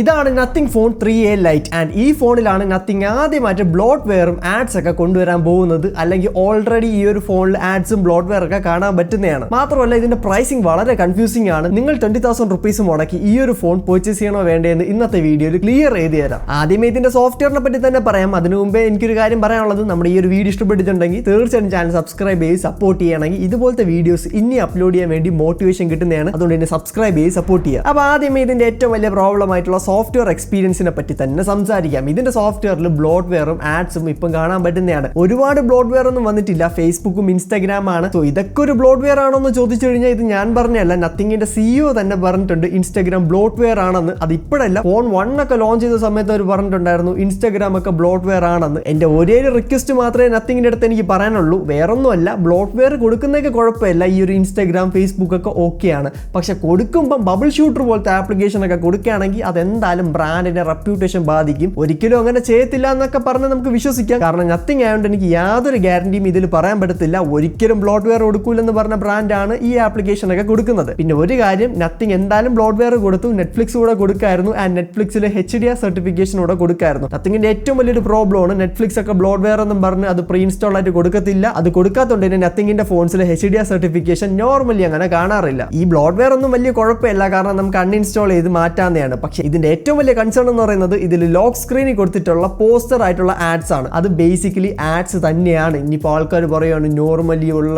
ഇതാണ് Nothing phone three A lite and ഈ ഫോണിലാണ് നത്തിങ് ആദ്യമായിട്ട് ബ്ലോട്ട് വെയറും ആഡ്സ് ഒക്കെ കൊണ്ടുവരാൻ പോകുന്നത്. അല്ലെങ്കിൽ ഓൾറെഡി ഈ ഒരു ഫോണിൽ ആഡ്സും ബ്ലോട്ട് വെയർ ഒക്കെ കാണാൻ പറ്റുന്നതാണ്. മാത്രമല്ല ഇതിന്റെ പ്രൈസിംഗ് വളരെ കൺഫ്യൂസിംഗ് ആണ്. നിങ്ങൾ ട്വന്റി തൗസൻഡ് റുപ്പീസ് മുടക്കി ഈ ഒരു ഫോൺ പർച്ചേസ് ചെയ്യണോ വേണ്ടതെന്ന് ഇന്നത്തെ വീഡിയോയിൽ ക്ലിയർ ചെയ്ത് തരാം. ആദ്യമേ ഇതിന്റെ സോഫ്റ്റ്വെയറിനെ പറ്റി തന്നെ പറയാം. അതിനു മുമ്പേ എനിക്കൊരു കാര്യം പറയാനുള്ളത്. നമ്മുടെ ഈ ഒരു വീഡിയോ ഇഷ്ടപ്പെട്ടിട്ടുണ്ടെങ്കിൽ തീർച്ചയായും ചാനൽ സബ്സ്ക്രൈബ് ചെയ്ത് സപ്പോർട്ട് ചെയ്യണമെങ്കിൽ ഇതുപോലത്തെ വീഡിയോസ് ഇനി അപ്ലോഡ് ചെയ്യാൻ വേണ്ടി മോട്ടിവേഷൻ കിട്ടുന്നതാണ്. അതുകൊണ്ട് തന്നെ സബ്സ്ക്രൈബ് ചെയ്ത് സപ്പോർട്ട് ചെയ്യുക. അപ്പോൾ ആദ്യമേ ഇതിന്റെ ഏറ്റവും വലിയ പ്രോബ്ലം ആയിട്ടുള്ള സോഫ്റ്റ്വെയർ എക്സ്പീരിയൻസിനെ പറ്റി തന്നെ സംസാരിക്കാം. ഇതിന്റെ സോഫ്റ്റ്വെയറിൽ ബ്ലോട്ട് വെയറും ആഡ്സും ഇപ്പം കാണാൻ പറ്റുന്നതാണ്. ഒരുപാട് ബ്ലോട്ട് വെയർ ഒന്നും വന്നിട്ടില്ല. ഫേസ്ബുക്കും ഇൻസ്റ്റാഗ്രാം ആണ്. സോ ഇതൊക്കെ ഒരു ബ്ലോട്ട് വെയർ ആണോ എന്ന് ചോദിച്ചു കഴിഞ്ഞാൽ ഇത് ഞാൻ പറഞ്ഞല്ല നത്തിങ്ങിന്റെ സിഇഒ തന്നെ പറഞ്ഞിട്ടുണ്ട്. ഇൻസ്റ്റാഗ്രാം ബ്ലോട്ട് വെയർ ആണെന്ന്. അത് ഇപ്പോഴല്ല. ഫോൺ വൺ ഒക്കെ ലോഞ്ച് ചെയ്ത സമയത്ത് അവർ പറഞ്ഞിട്ടുണ്ടായിരുന്നു. ഇൻസ്റ്റാഗ്രാം ഒക്കെ ബ്ലോട്ട് വെയർ ആണെന്ന്. എന്റെ ഒരേ റിക്വസ്റ്റ് മാത്രമേ നത്തിങ്ങിന്റെ അടുത്ത് എനിക്ക് പറയാനുള്ളൂ. വേറൊന്നുമല്ല. ബ്ലോട്ട് വെയർ കൊടുക്കുന്നതൊക്കെ കുഴപ്പമില്ല. ഈ ഒരു ഇൻസ്റ്റാഗ്രാം ഫേസ്ബുക്ക് ഒക്കെ ഓക്കെയാണ് പക്ഷെ കൊടുക്കുമ്പോൾ ബബിൾ ഷൂട്ടർ പോലത്തെ ആപ്ലിക്കേഷൻ ഒക്കെ കൊടുക്കുകയാണെങ്കിൽ അതെന്തായാലും ബ്രാൻഡിന്റെ റെപ്യൂട്ടേഷൻ ബാധിക്കും. ഒരിക്കലും അങ്ങനെ ചെയ്യത്തില്ല എന്നൊക്കെ പറഞ്ഞ് നമുക്ക് വിശ്വസിക്കാം. കാരണം നത്തിങ് ആയതുകൊണ്ട് എനിക്ക് യാതൊരു ഗ്യാരണ്ടിയും ഇതിൽ പറയാൻ പറ്റത്തില്ല. ഒരിക്കലും ബ്ലോട്ട് വെയർ കൊടുക്കൂലെന്ന് പറഞ്ഞ ബ്രാൻഡാണ് ഈ ആപ്ലിക്കേഷൻ ഒക്കെ കൊടുക്കുന്നത്. പിന്നെ ഒരു കാര്യം നത്തിങ് എന്തായാലും ബ്ലോട്ട് വെയർ കൊടുത്തു നെറ്റ്ഫ്ലിക്സ് കൂടെ കൊടുക്കായിരുന്നു ആൻഡ് നെറ്റ്ഫ്ലിക്സിലെ എച്ച് ഡി ആർ സർട്ടിഫിക്കേഷൻ കൂടെ കൊടുക്കായിരുന്നു. നത്തിങ്ങിന്റെ ഏറ്റവും വലിയൊരു പ്രോബ്ലം ആണ് നെറ്റ്ഫ്ലിക്സ് ഒക്കെ ബ്ലോട്ട് വെയർ എന്നും പറഞ്ഞ് അത് പ്രീ ഇൻസ്റ്റാൾ ആയിട്ട് കൊടുക്കത്തില്ല. അത് കൊടുക്കാത്തതുകൊണ്ട് തന്നെ നത്തിങ്ങിന്റെ ഫോൺസിൽ H D R certification normally അങ്ങനെ കാണാറില്ല. ഈ ബ്ലോട്ട് വെയർ ഒന്നും വലിയ കുഴപ്പമില്ല. കാരണം നമുക്ക് അൺഇൻസ്റ്റാൾ ചെയ്ത് മാറ്റാവുന്നതാണ്. പക്ഷേ ഇതിന്റെ ഏറ്റവും വലിയ കൺസേൺ എന്ന് പറയുന്നത് ഇതിൽ ലോക്ക് സ്ക്രീനിൽ കൊടുത്തിട്ടുള്ള പോസ്റ്റർ ആയിട്ടുള്ള ആഡ്സ് ആണ്. അത് ബേസിക്കലി ആഡ്സ് തന്നെയാണ്. ഇനിയിപ്പോൾ ആൾക്കാർ പറയുകയാണ് നോർമലി ഉള്ള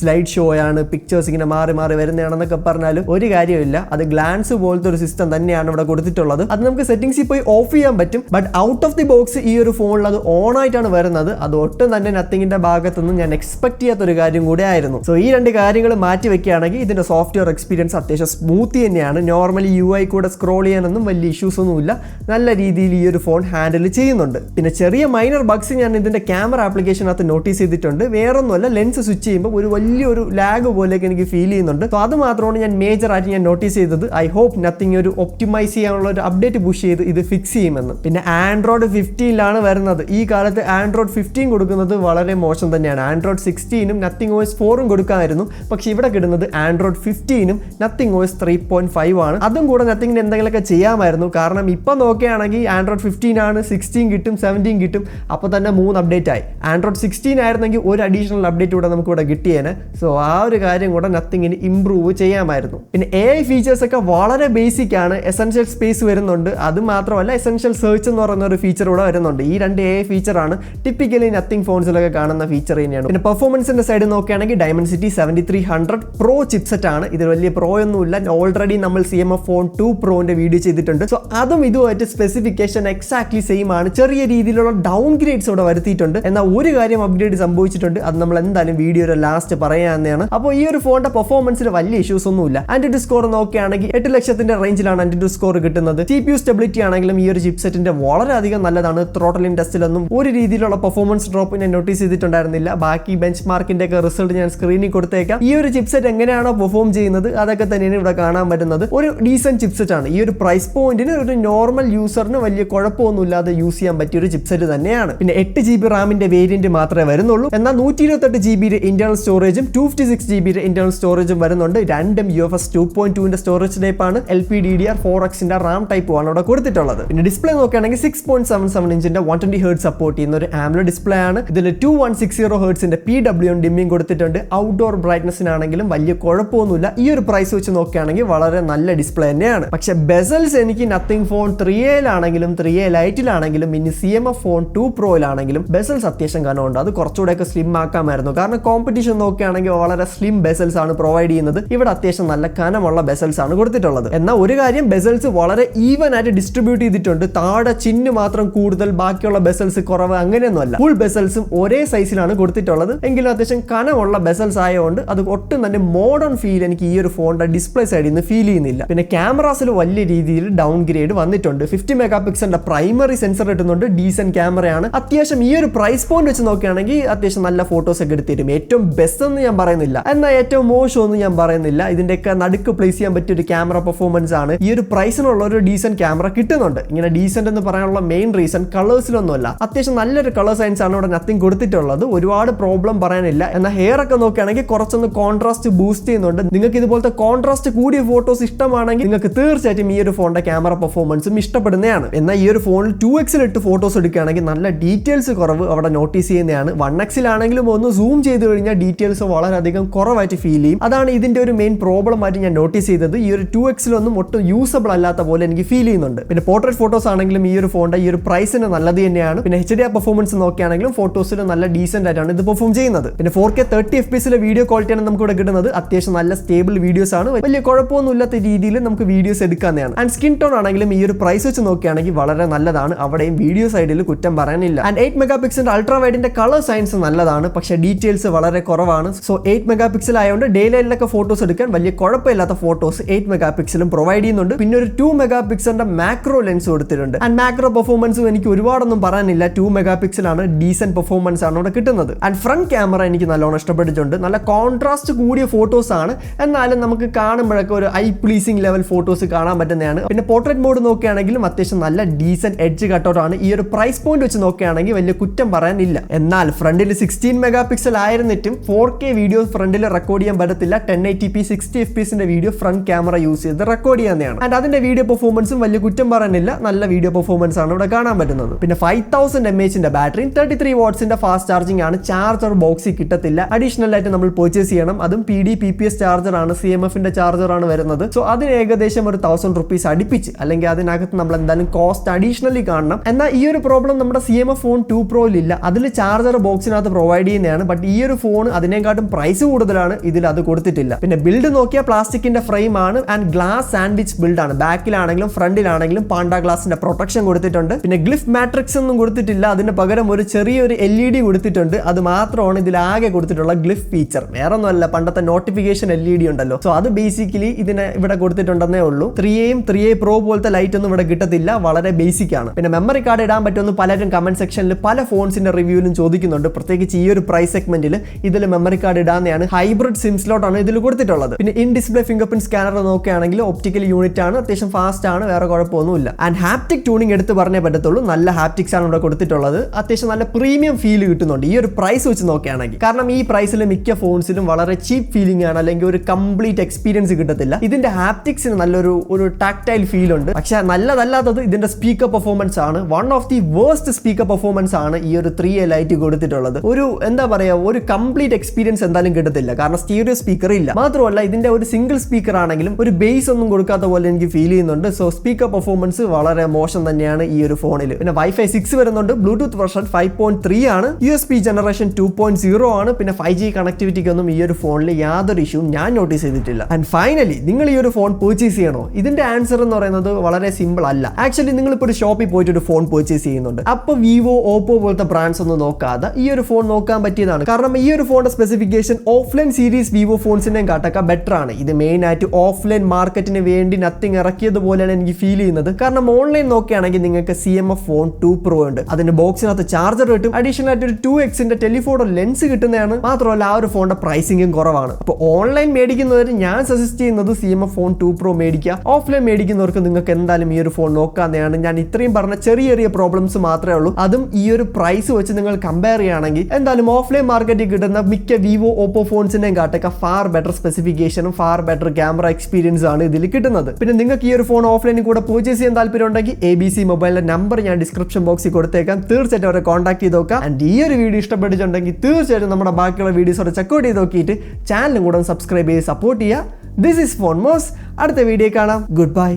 സ്ലൈഡ് ഷോ ആണ് പിക്ചേഴ്സ് ഇങ്ങനെ മാറി മാറി വരുന്നതാണെന്നൊക്കെ പറഞ്ഞാലും ഒരു കാര്യമില്ല അത് ഗ്ലാൻസ് പോലത്തെ ഒരു സിസ്റ്റം തന്നെയാണ് ഇവിടെ കൊടുത്തിട്ടുള്ളത്. അത് നമുക്ക് സെറ്റിംഗ്സിൽ പോയി ഓഫ് ചെയ്യാൻ പറ്റും. But out of the box ഈ ഒരു ഫോണിൽ അത് ഓൺ ആയിട്ടാണ് വരുന്നത്. അത് ഒട്ടും തന്നെ നത്തിങ്ങിന്റെ ഭാഗത്തുനിന്ന് ഞാൻ എക്സ്പെക്ട് ചെയ്യാത്ത ഒരു കാര്യം കൂടെ ആയിരുന്നു. സോ ഈ രണ്ട് കാര്യങ്ങൾ മാറ്റി വെക്കുകയാണെങ്കിൽ ഇതിന്റെ സോഫ്റ്റ്വെയർ എക്സ്പീരിയൻസ് അത്യാവശ്യം സ്മൂത്ത് തന്നെയാണ്. നോർമലി യു ഐ കൂടെ സ്ക്രോൾ ചെയ്യാനൊന്നും വലിയ ഇഷ്യൂസ് ഒന്നുമില്ല. നല്ല രീതിയിൽ ഈ ഒരു ഫോൺ ഹാൻഡിൽ ചെയ്യുന്നുണ്ട്. പിന്നെ ചെറിയ മൈനർ ബഗ്സ് ഞാൻ ഇതിന്റെ ക്യാമറ ആപ്ലിക്കേഷനകത്ത് നോട്ടീസ് ചെയ്തിട്ടുണ്ട്. വേറൊന്നുമല്ല ലെൻസ് സ്വിച്ച് ചെയ്യുമ്പോൾ ഒരു വലിയൊരു ലാഗ് പോലെയൊക്കെ എനിക്ക് ഫീൽ ചെയ്യുന്നുണ്ട്. സോ അത് മാത്രമാണ് ഞാൻ മേജർ ആയിട്ട് ഞാൻ നോട്ടീസ് ചെയ്തത്. ഐ ഹോപ്പ് നത്തിങ് ഒരു ഒപ്റ്റിമൈസ് ചെയ്യാനുള്ള ഒരു അപ്ഡേറ്റ് പുഷ് ചെയ്ത് ഇത് ഫിക്സ് ചെയ്യുമെന്ന്. പിന്നെ ആൻഡ്രോയിഡ് ഫിഫ്റ്റീനിലാണ് വരുന്നത്. ഈ കാലത്ത് ആൻഡ്രോയിഡ് ഫിഫ്റ്റീൻ കൊടുക്കുന്നത് വളരെ മോശം തന്നെയാണ്. ആൻഡ്രോയിഡ് സിക്സ്റ്റീനും നത്തിങ് ഓസ് ഫോറും കൊടുക്കാമായിരുന്നു. പക്ഷെ ഇവിടെ കിടുന്നത് Android ഫിഫ്റ്റീനും Nothing OS three point five ആണ്. അതും കൂടെ നത്തിങ്ങിന് എന്തെങ്കിലുമൊക്കെ ചെയ്യാമായിരുന്നു കാരണം ഇപ്പം നോക്കുകയാണെങ്കിൽ ആൻഡ്രോയിഡ് ഫിഫ്റ്റീൻ ആണ് സിക്സ്റ്റീൻ കിട്ടും സെവന്റീൻ കിട്ടും. അപ്പോൾ തന്നെ മൂന്ന് അപ്ഡേറ്റ് ആയി. ആൻഡ്രോയിഡ് സിക്സ്റ്റീൻ ആയിരുന്നെങ്കിൽ ഒരു അഡീഷണൽ അപ്ഡേറ്റ് കൂടെ നമുക്ക് ഇവിടെ കിട്ടിയേനെ. സോ ആ ഒരു കാര്യം കൂടെ നത്തിങ്ങിന് ഇമ്പ്രൂവ് ചെയ്യാമായിരുന്നു. പിന്നെ എ ഐ ഫീച്ചേഴ്സ് ഒക്കെ വളരെ ബേസിക് ആണ്. എസെൻഷ്യൽ സ്പേസ് വരുന്നുണ്ട്. അത് മാത്രമല്ല എസെൻഷ്യൽ സെർച്ച് എന്ന് പറയുന്ന ഒരു ഫീച്ചർ കൂടെ വരുന്നുണ്ട്. ഈ രണ്ട് എ ഫീച്ചറാണ് ടിപ്പിക്കലി നത്തിങ് ഫോൺസിലൊക്കെ കാണുന്ന ഫീച്ചർ തന്നെയാണ്. പിന്നെ പെർഫോമൻസിന്റെ സൈഡ് നോക്കുകയാണെങ്കിൽ Dimensity seventy three hundred pro chipset ആണ്. ഇതിൽ വലിയ പ്രോ ഒന്നുമില്ല. ഓൾറെഡി നമ്മൾ C M F phone two പ്രോന്റെ video ചെയ്തിട്ടുണ്ട്. സോ അതും ഇതുമായിട്ട് സ്പെസിഫിക്കേഷൻ എക്സാക്ട്ലി സെയിം ആണ്. ചെറിയ രീതിയിലുള്ള ഡൗൺ ഗ്രേഡ്സ് ഇവിടെ വരുത്തിയിട്ടുണ്ട്. എന്നാൽ ഒരു കാര്യം അപ്ഗ്രേഡ് സംഭവിച്ചിട്ടുണ്ട്. അത് നമ്മൾ എന്തായാലും വീഡിയോയുടെ ലാസ്റ്റ് പറയാവുന്നതാണ്. അപ്പോൾ ഈ ഒരു ഫോണിന്റെ പെർഫോമൻസിൽ വലിയ ഇഷ്യൂസ് ഒന്നുമില്ല. ആന്റിഡു സ്കോർ നോക്കുകയാണെങ്കിൽ എട്ട് ലക്ഷത്തിന്റെ റേഞ്ചിലാണ് ആന്റിഡു സ്കോർ കിട്ടുന്നത്. സി പി യു സ്റ്റെബിലിറ്റി ആണെങ്കിലും ഈ ഒരു ചിപ്സെറ്റിന്റെ വളരെയധികം നല്ലതാണ്. ത്രോട്ടലിൻ ടെസ്റ്റിലൊന്നും ഒരു രീതിയിലുള്ള പെർഫോമൻസ് ഡ്രോപ്പ് ഞാൻ നോട്ടീസ് ചെയ്തിട്ടുണ്ടായിരുന്നില്ല. ബാക്കി ബെഞ്ച് മാർക്കിന്റെ ഒക്കെ റിസൾട്ട് ഞാൻ സ്ക്രീനിൽ കൊടുത്തേക്കാം. ഈ ഒരു ചിപ്സെറ്റ് എങ്ങനെയാണോ പെർഫോം ചെയ്യുന്നത് അതൊക്കെ തന്നെയാണ് ഇവിടെ കാണാൻ പറ്റുന്നത്. ഒരു ഡീസന്റ് ചിപ്സെറ്റ് ആണ്. ഈ ഒരു പ്രൈസ് പോയിന്റിന് ഒരു നോർമൽ യൂസറിന് വലിയ കുഴപ്പമൊന്നുമില്ലാതെ യൂസ് ചെയ്യാൻ പറ്റിയ ഒരു ചിപ്സെറ്റ് തന്നെയാണ്. പിന്നെ എട്ട് ജി ബി റാമിന്റെ വേരിയന്റ് മാത്രമേ വരുന്നുള്ളൂ. എന്നാൽ നൂറ്റി ഇരുപത്തെട്ട് ജി ബിയുടെ ഇന്റർണൽ സ്റ്റോറേജും ടു ഫിഫ്റ്റി സിക്സ് ജി ബിയുടെ ഇന്റർണൽ സ്റ്റോറേജും വരുന്നുണ്ട്. രണ്ടും U F S two point ടുവിന്റെ സ്റ്റോറേജ് ടൈപ്പ് ആണ്. L P D D R four എക്സിന്റെ റാം ടൈപ്പ് ആണ് അവിടെ കൊടുത്തിട്ടുള്ളത്. പിന്നെ ഡിസ്പ്ലേ നോക്കുകയാണെങ്കിൽ സിക്സ് പോയിന്റ് സെവൻ സെവൻ ഇഞ്ചിന്റെ വൺ ട്വന്റി ഹേർട്ട് സപ്പോർട്ട് ചെയ്യുന്ന ഒരു ആംലോ ഡിസ്പ്ലേ ആണ്. ഇതിൽ ടു വൺ സിക്സ് സീറോ ഹേർട്സിന്റെ പി ഡബ്ല്യു ഡിമ്മിങ് കൊടുത്തിട്ടുണ്ട്. ഔട്ട്ഡോർ ബ്രൈറ്റ്നസിനാണെങ്കിലും വലിയ കുഴപ്പമൊന്നുമില്ല. ഈ ഒരു പ്രൈസ് വെച്ച് നോക്കുകയാണെങ്കിൽ വളരെ നല്ല ഡിസ്പ്ലേ തന്നെയാണ്. പക്ഷെ ബെസൽസ് എനിക്ക് നത്തിങ് ഫോൺ ത്രീ എയിലാണെങ്കിലും ത്രീ എ ലൈറ്റിലാണെങ്കിലും ഇനി C M F phone two പ്രോയിലാണെങ്കിലും bezels അത്യാവശ്യം കനമുണ്ട് അത് കുറച്ചുകൂടെയൊക്കെ സ്ലിം ആക്കാമായിരുന്നു. കാരണം കോമ്പറ്റീഷൻ നോക്കുകയാണെങ്കിൽ വളരെ സ്ലിം ബെസൽസ് ആണ് പ്രൊവൈഡ് ചെയ്യുന്നത്. ഇവിടെ അത്യാവശ്യം നല്ല കനമുള്ള ബെസൽസ് ആണ് കൊടുത്തിട്ടുള്ളത്. എന്നാൽ ഒരു കാര്യം ബെസൽസ് വളരെ ഈവൻ ആയിട്ട് ഡിസ്ട്രിബ്യൂട്ട് ചെയ്തിട്ടുണ്ട്. താഴെ ചിന്ന് മാത്രം കൂടുതൽ ബാക്കിയുള്ള ബെസൽസ് കുറവ് അങ്ങനെയൊന്നുമല്ല. ഫുൾ ബെസൽസും ഒരേ സൈസിലാണ് കൊടുത്തിട്ടുള്ളത്. എങ്കിലും അത്യാവശ്യം കനമുള്ള ബെസൽസ് ആയതുകൊണ്ട് അത് ഒട്ടും തന്നെ മോഡേൺ ഫീൽ എനിക്ക് ഈ ഒരു ഫോണിന്റെ ഡിസ്പ്ലേ സൈഡിൽ നിന്ന് ഫീൽ ചെയ്യുന്നില്ല. പിന്നെ ക്യാമറാസിൽ വലിയ രീതിയിൽ ഡൗൺ ഗ്രേഡ് വന്നിട്ടുണ്ട്. ഫിഫ്റ്റി മെഗാ പിക്സലിന്റെ പ്രൈമറി സെൻസർ കിട്ടുന്നുണ്ട് ഡീസൻ ക്യാമറയാണ് അത്യാവശ്യം ഈ ഒരു പ്രൈസ് പോയിന്റ് വെച്ച് നോക്കുകയാണെങ്കിൽ അത്യാവശ്യം നല്ല ഫോട്ടോസ് ഒക്കെ എടുത്തിരും ഏറ്റവും ബെസ്റ്റ് എന്ന് ഞാൻ പറയുന്നില്ല. എന്നാൽ ഏറ്റവും മോശം എന്ന് ഞാൻ പറയുന്നില്ല. ഇതിന്റെയൊക്കെ നടുക്ക് പ്ലേസ് ചെയ്യാൻ പറ്റിയ ഒരു ക്യാമറ പെർഫോമൻസ് ആണ്. ഈ ഒരു പ്രൈസിനുള്ള ഒരു ഡീസന്റ് ക്യാമറ കിട്ടുന്നുണ്ട്. ഇങ്ങനെ ഡീസന്റ് എന്ന് പറയാനുള്ള മെയിൻ റീസൺ കളേഴ്സിലൊന്നുമല്ല അത്യാവശ്യം നല്ലൊരു കളർ സയൻസ് ആണ് ഇവിടെ നത്തിങ് കൊടുത്തിട്ടുള്ളത്. ഒരുപാട് പ്രോബ്ലം പറയാനില്ല. എന്നാൽ ഹെയർ ഒക്കെ നോക്കുകയാണെങ്കിൽ കുറച്ചൊന്ന് കോൺട്രാസ്റ്റ് ബൂസ്റ്റ് ചെയ്യുന്നുണ്ട്. നിങ്ങൾക്ക് ഇതുപോലത്തെ കോൺട്രാസ്റ്റ് കൂടിയ ഫോട്ടോസ് ഇഷ്ടമാണെങ്കിൽ നിങ്ങൾക്ക് തീർച്ചയായിട്ടും ഈ ഒരു ഫോണിന്റെ ക്യാമറ പെർഫോമൻസും ഇഷ്ടപ്പെടുന്നതാണ്. എന്നാൽ ഈ ഒരു ഫോണിൽ ടു എക്സിൽ ഇട്ട് ഫോട്ടോസ് എടുക്കുകയാണെങ്കിൽ നല്ല ഡീറ്റെയിൽസ് കുറവ് അവിടെ നോട്ടീസ് ചെയ്യുന്നതാണ്. വൺ എക്സിലാണെങ്കിലും ഒന്ന് സൂം ചെയ്ത് കഴിഞ്ഞാൽ ഡീറ്റെയിൽസ് വളരെയധികം കുറവായിട്ട് ഫീൽ ചെയ്യും. അതാണ് ഇതിന്റെ ഒരു മെയിൻ പ്രോബ്ലം ആയിട്ട് ഞാൻ നോട്ടീസ് ചെയ്തത്. ഈ ഒരു ടു എക്സിലൊന്നും ഒട്ടും യൂസബിൾ അല്ലാത്ത പോലെ എനിക്ക് ഫീൽ ചെയ്യുന്നുണ്ട്. പിന്നെ പോർട്രേറ്റ് ഫോട്ടോസ് ആണെങ്കിലും ഈ ഒരു ഫോണിന്റെ ഈ ഒരു പ്രൈസിന് നല്ലത് തന്നെയാണ്. പിന്നെ എച്ച് ഡി ആർ പെർഫോമൻസ് നോക്കുകയാണെങ്കിലും ഫോട്ടോസിൽ നല്ല ഡീസെന്റ് ആയിട്ടാണ് ഇത് പെർഫോം ചെയ്യുന്നത്. പിന്നെ ഫോർ കെ തേർട്ടി എഫ് പിസിലെ വീഡിയോ ക്വാളിറ്റിയാണ് നമുക്ക് ഇവിടെ കിട്ടുന്നത്. അത്യാവശ്യം നല്ല സ്റ്റേബിൾ വീഡിയോസ് ആണ്. വലിയ കുഴപ്പമൊന്നും ഇല്ലാത്ത രീതിയിൽ നമുക്ക് വീഡിയോസ് എടുക്കാവുന്നതാണ്. ആൻഡ് സ്കിൻ ടോൺ ആണെങ്കിലും ഈ ഒരു പ്രൈസ് വെച്ച് നോക്കുകയാണെങ്കിൽ വളരെ നല്ലതാണ്. അവിടെയും വീഡിയോ സൈഡിൽ കുറ്റം പറയാനില്ല. ആൻഡ് എയ്റ്റ് മെഗാ പിക്സലിന്റെ അൾട്രാ വൈഡിന്റെ കളർ സയൻസ് നല്ലതാണ്. പക്ഷേ ഡീറ്റെയിൽസ് വളരെ കുറവാണ്. സോ എയ്റ്റ് മെഗാ പിക്സൽ ആയതുകൊണ്ട് ഡേ ലൈറ്റിലൊക്കെ ഫോട്ടോസ് എടുക്കാൻ വലിയ കുഴപ്പമില്ലാത്ത ഫോട്ടോസ് എയ്റ്റ് മെഗാ പിക്സലും പ്രൊവൈഡ് ചെയ്യുന്നുണ്ട്. പിന്നെ ഒരു ടു മെഗാ പിക്സലിന്റെ മാക്രോ ലെൻസ് കൊടുത്തിട്ടുണ്ട്. ആൻഡ് മാക്രോ പെർഫോമൻസും എനിക്ക് ഒരുപാടൊന്നും പറയാനില്ല. ടു മെഗാ പിക്സലാണ് ഡീസെന്റ് പെർഫോമൻസ് ആണ് അവിടെ കിട്ടുന്നത്. ആൻഡ് ഫ്രണ്ട് ക്യാമറ എനിക്ക് നല്ലോണം ഇഷ്ടപ്പെട്ടിട്ടുണ്ട്. നല്ല കോൺട്രാസ്റ്റ് കൂടിയ ഫോട്ടോസ് ആണ്. എന്നാലും നമുക്ക് കാണുമ്പോഴൊക്കെ ഒരു ഐ പ്ലീസിംഗ് ലെവൽ ഫോട്ടോസ് കാണാൻ പറ്റുന്നതാണ്. പിന്നെ പോർട്രേറ്റ് മോഡ് നോക്കുകയാണെങ്കിലും അത്യാവശ്യം നല്ല ഡീസെന്റ് എഡ്ജ് കട്ടൗട്ട് ആണ്. ഈ ഒരു പ്രൈസ് പോയിന്റ് വെച്ച് നോക്കുകയാണെങ്കിൽ വലിയ കുറ്റം പറയാനില്ല. എന്നാൽ ഫ്രണ്ടിൽ സിക്സ്റ്റീൻ മെഗാ പിക്സൽ ആയിരുന്നിട്ടും ഫോർ കെ വീഡിയോ ഫ്രണ്ടിൽ റെക്കോർഡ് ചെയ്യാൻ പറ്റത്തില്ല. Ten eighty P sixty F പിസിന്റെ video front camera use ചെയ്ത് റെക്കോർഡ് ചെയ്യുന്നതാണ് ആൻഡ് അതിന്റെ വീഡിയോ പെർഫോമൻസും വലിയ കുറ്റം പറയാനില്ല. നല്ല വീഡിയോ പെർഫോമൻസ് ആണ് ഇവിടെ കാണാൻ പറ്റുന്നത്. പിന്നെ ഫൈവ് തൗസൻഡ് എം എച്ചിന്റെ ബാറ്ററിയും തേർട്ടി ത്രീ വാട്ട്സിന്റെ ഫാസ്റ്റ് ചാർജിംഗ് ആണ്. ചാർജർ ബോക്സിൽ കിട്ടത്തില്ല. അഡീഷണൽ ആയിട്ട് നമ്മൾ പർച്ചേസ് ചെയ്യണം. അതും P D P P S charger ആണ്. സി എം എഫിന്റെ ചാർജർ ആണ് വരുന്നത്. സോ അതിന് ഏകദേശം ഒരു തൗസൻഡ് റുപ്പീസ് അടുപ്പിച്ച് അല്ലെങ്കിൽ അതിനകത്ത് നമ്മൾ എന്തായാലും കോസ്റ്റ് അഡീഷണലി കാണണം. എന്നാൽ ഈ ഒരു പ്രോബ്ലം നമ്മുടെ C M F phone two പ്രോയിൽ ഇല്ല. അതിൽ ചാർജർ ബോക്സിനകത്ത് പ്രൊവൈഡ് ചെയ്യുന്നതാണ്. ബട്ട് ഈ ഒരു ഫോൺ അതിനെക്കാട്ടും പ്രൈസ് കൂടുതലാണ്. ഇതിൽ അത് കൊടുത്തിട്ടില്ല. പിന്നെ ബിൽഡ് നോക്കിയാൽ പ്ലാസ്റ്റിക്കിന്റെ ഫ്രെയിം ആണ്. ആൻഡ് ഗ്ലാസ് സാൻഡ്വിച്ച് ബിൽഡ് ആണ്. ബാക്കിലാണെങ്കിലും ഫ്രണ്ടിലാണെങ്കിലും പാണ്ട ഗ്ലാസിന്റെ പ്രൊട്ടക്ഷൻ കൊടുത്തിട്ടുണ്ട്. പിന്നെ ഗ്ലിഫ് മാട്രിക്സ് ഒന്നും കൊടുത്തിട്ടില്ല. അതിന് പകരം ഒരു ചെറിയൊരു എൽ ഇ ഡി കൊടുത്തിട്ടുണ്ട്. അത് മാത്രമാണ് ഇതിൽ ആകെ കൊടുത്തിട്ടുള്ള ഗ്ലിഫ് ഫീച്ചർ വേറെ ഒന്നുമല്ല പണ്ടത്തെ നോട്ടിഫിക്കേഷൻ എൽ ഇ ഡി ഉണ്ടല്ലോ. സോ അത് ബേസിക്കലി ഇതിനെ ഇവിടെ കൊടുത്തിട്ടുണ്ടെന്നേ ഉള്ളൂ. ത്രീ എയും ത്രീ എ പ്രോ പോലത്തെ ലൈറ്റ് ഒന്നും ഇവിടെ കിട്ടത്തില്ല. വളരെ ബേസിക് ആണ്. പിന്നെ മെമ്മറി കാർഡ് ഇടാൻ പറ്റുമെന്ന് പലരും കമന്റ് സെക്ഷനിൽ പല ഫോൺസിന്റെ റിവ്യൂവിലും ചോദിക്കുന്നുണ്ട്. പ്രത്യേകിച്ച് ഈ ഒരു പ്രൈസ് സെഗ്മെന്റിൽ ഇതിൽ മെമ്മറി കാർഡ് ഇടാന്നെയാണ് ഹൈബ്രിഡ് സിം സ്ലോട്ട് ആണ് ഇതിൽ കൊടുത്തിട്ടുള്ളത്. പിന്നെ in display fingerprint scanner നോക്കുകയാണെങ്കിൽ ഒപ്റ്റിക്കൽ യൂണിറ്റ് ആണ്. അത്യാവശ്യം ഫാസ്റ്റ് ആണ്. വേറെ കുഴപ്പമൊന്നുമില്ല. ആൻഡ് ഹാപ്റ്റിക് ട്യൂണിംഗ് എടുത്ത് പറഞ്ഞേ പറ്റത്തുള്ളൂ. നല്ല ഹാപ്റ്റിക്സ് ആണ് ഇവിടെ കൊടുത്തിട്ടുള്ളത്. അത്യാവശ്യം നല്ല പ്രീമിയം ഫീൽ കിട്ടുന്നുണ്ട്. ഈ ഒരു പ്രൈസ് വെച്ച് നോക്കുകയാണെങ്കിൽ. കാരണം ഈ പ്രൈസിൽ മിക്ക ഫോൺസിലും വളരെ ചീപ്പ് ഫീലിംഗ് ആണ്. അല്ലെങ്കിൽ ഒരു കംപ്ലീറ്റ് എക്സ്പീരിയൻസ് കിട്ടത്തില്ല. ഇതിന്റെ ഹാപ്റ്റിക്സിന് നല്ലൊരു ഒരു ടാക്ടൈൽ ഫീൽ ഉണ്ട്. പക്ഷെ നല്ലതല്ലാത്തത് ഇതിന്റെ സ്പീക്കർ പെർഫോമൻസ് ആണ്. One of the worst speaker performance ആണ് ഈ ഒരു ത്രീ എ ലൈറ്റ് കൊടുത്തിട്ടുള്ളത്. ഒരു എന്താ പറയാ ഒരു കംപ്ലീറ്റ് എക്സ്പീരിയൻസ് എന്തായാലും കിട്ടത്തില്ല. കാരണം സ്റ്റീരിയോ സ്പീക്കർ ഇല്ല. മാത്രമല്ല ഇതിന്റെ ഒരു സിംഗിൾ സ്പീക്കർ ആണെങ്കിലും ഒരു ബേസ് ഒന്നും കൊടുക്കാത്ത പോലെ എനിക്ക് ഫീൽ ചെയ്യുന്നുണ്ട്. സോ സ്പീക്കർ പെർഫോമൻസ് വളരെ മോശം തന്നെയാണ് ഈ ഒരു ഫോണിൽ പിന്നെ വൈഫൈ സിക്സ് വരുന്നുണ്ട്. Bluetooth version five point three ആണ്. U S B generation two point zero ആണ്. പിന്നെ ഫൈവ് ജി കണക്ടിവിറ്റിക്കൊന്നും ഈ ഒരു ഫോണിൽ യാതൊരു ഇഷ്യൂ ഞാൻ നോട്ടീസ് ചെയ്തിട്ടില്ല. ആൻഡ് ഫൈനലി നിങ്ങൾ ഈ ഒരു ഫോൺ പർച്ചേസ് ചെയ്യണോ? ഇതിന്റെ ആൻസർ എന്ന് പറയുന്നത് വളരെ സിമ്പിൾ അല്ല. ആക്ച്വലി നിങ്ങൾ ഇപ്പോൾ ഒരു ഷോപ്പിൽ പോയിട്ട് ഒരു ഫോൺ പർച്ചേസ് ചെയ്യുന്നുണ്ട്. അപ്പോൾ വിവോ ഓപ്പോ പോലത്തെ ബ്രാൻഡ്സ് ഒന്നും നോക്കാതെ ഈ ഒരു ഫോൺ നോക്കാൻ പറ്റിയതാണ്. കാരണം ഈ ഒരു ഫോണിന്റെ സ്പെസിഫിക്കേഷൻ ഓഫ്ലൈൻ സീരീസ് വിവോ ഫോൺസിനെയും കാട്ടൊക്കെ ബെറ്റർ ആണ്. ഇത് മെയിൻ ആയിട്ട് ഓഫ്ലൈൻ മാർക്കറ്റിന് വേണ്ടി നത്തിങ് ഇറക്കിയതുപോലെയാണ് എനിക്ക് ഫീൽ ചെയ്യുന്നത്. കാരണം ഓൺലൈൻ നോക്കുകയാണെങ്കിൽ നിങ്ങൾക്ക് C M F phone two pro ഉണ്ട്. അതിന്റെ ബോക്സിനകത്ത് ചാർജർ കിട്ടും. അഡീഷണൽ ആയിട്ട് ഒരു ടു എക്സിന്റെ ടെലിഫോണോ ലെൻസ് കിട്ടുന്നതാണ്. മാത്രമല്ല ആ ഒരു ഫോണിന്റെ പ്രൈസിംഗും കുറവാണ്. അപ്പോൾ ഓൺലൈൻ മേടിക്കുന്നവർ ഞാൻ സജസ്റ്റ് ചെയ്യുന്നത് C M F phone two pro മേടിക്കുക. ഓഫ്ലൈൻ മേടിക്കുന്നവർക്ക് നിങ്ങൾക്ക് എന്തായാലും ഈ ഒരു ഫോൺ നോക്കാവുന്നതാണ് ഞാൻ ഇത്രയും പറഞ്ഞ ചെറിയ ചെറിയ പ്രോബ്ലംസ് മാത്രമേ ഉള്ളൂ. അതും ഈ ഒരു പ്രൈസ് വെച്ച് നിങ്ങൾ കമ്പയർ ചെയ്യുകയാണെങ്കിൽ എന്തായാലും ഓഫ്ലൈൻ മാർക്കറ്റിൽ കിട്ടുന്ന മിക്ക വിവോ ഓപ്പോ ഫോൺസിനെയും കാട്ടൊക്കെ ഫാർ ബെറ്റർ സ്പെസിഫിക്കേഷനും ഫാർ ബെറ്റർ ക്യാമറ എക്സ്പീരിയൻസ് ആണ് ഇതിൽ കിട്ടുന്നത്. പിന്നെ നിങ്ങൾക്ക് ഈ ഒരു ഫോൺ ഓഫ്ലൈനിൽ കൂടെ പർച്ചേസ് ചെയ്യാൻ താല്പര്യം ഉണ്ടെങ്കിൽ എ ബി സി മൊബൈലിന്റെ നമ്പർ ഞാൻ ഡിസ്ക്രിപ്ഷൻ ബോക്സിൽ കൊടുത്തേക്കാം. തീർച്ചയായിട്ടും അവരെ കോൺടാക്ട് ചെയ്ത് നോക്കാം. ആൻഡ് ഈ ഒരു വീഡിയോ ഇഷ്ടപ്പെട്ടിട്ടുണ്ടെങ്കിൽ തീർച്ചയായിട്ടും നമ്മുടെ ബാക്കിയുള്ള വീഡിയോസ് അവിടെ ചെക്കൗട്ട് ചെയ്ത് നോക്കിയിട്ട് ചാനലും കൂടെ സബ്സ്ക്രൈബ് ചെയ്ത് സപ്പോർട്ട് ചെയ്യുക. ദിസ് ഇസ് ഫോൺ മോസ് അടുത്ത വീഡിയോ കാണാം. Good bye